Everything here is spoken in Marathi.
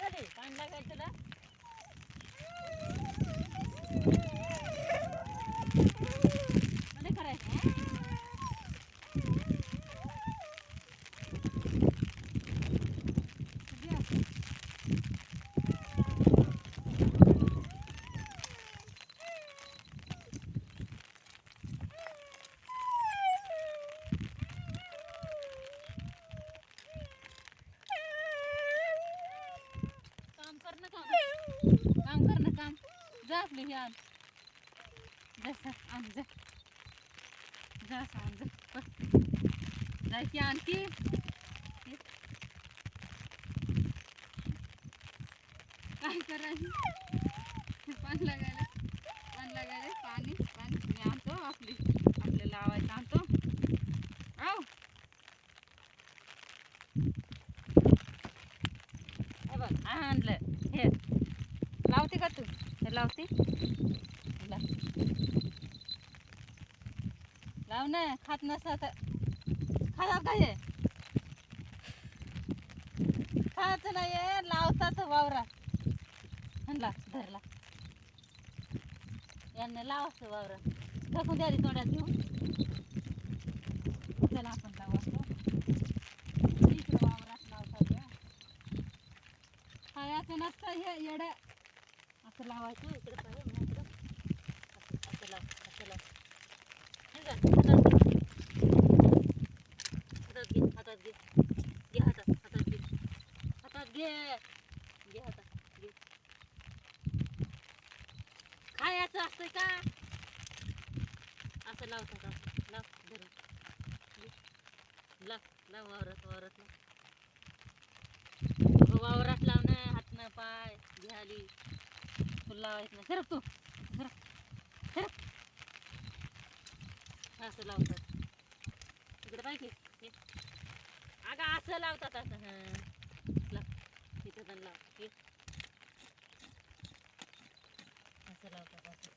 कधी पाणी लागायचं तुला जा आपली ही आण जा सा, आण जा. जा सा, आण जा. जाय की आणखी? काय करायचं? पण लागायला पण लागायला पाणी पाणी. मी आणतो आपली आपल्या लावायचं आणतो. आव. हे बघ आणलं. हे. लावते का तू? लावते. लाव ना खात नसत खातात काय हे. नाही हे, लावतात वावरा हनला धरला. यांना लावाच वावरा टाकून द्या रे तोंडात घेऊन. चला आपण लावायचं वावरात लावतात हे. खायचं नसतं हे येड्या असं लावायचं इकडे पाहिजे मग इकडं. असं असं लाव असं लाव हातात घे हातात घे हातात घे हातात हातात घे हातात घे घे हातात घे खायचं असतं का असं लावतात असं लाव धरून घे. लाव लाव वावरात वावरात लाव अगं वावरात लावणं हातनं पाय घ्याली लावायचं नाही. सरक तू. सरक. सरक. असं लावतात. तिकडे पाहिजे अगं असं लावतात असं हां. लाव. तिथं पण लाव. असं लावतात असं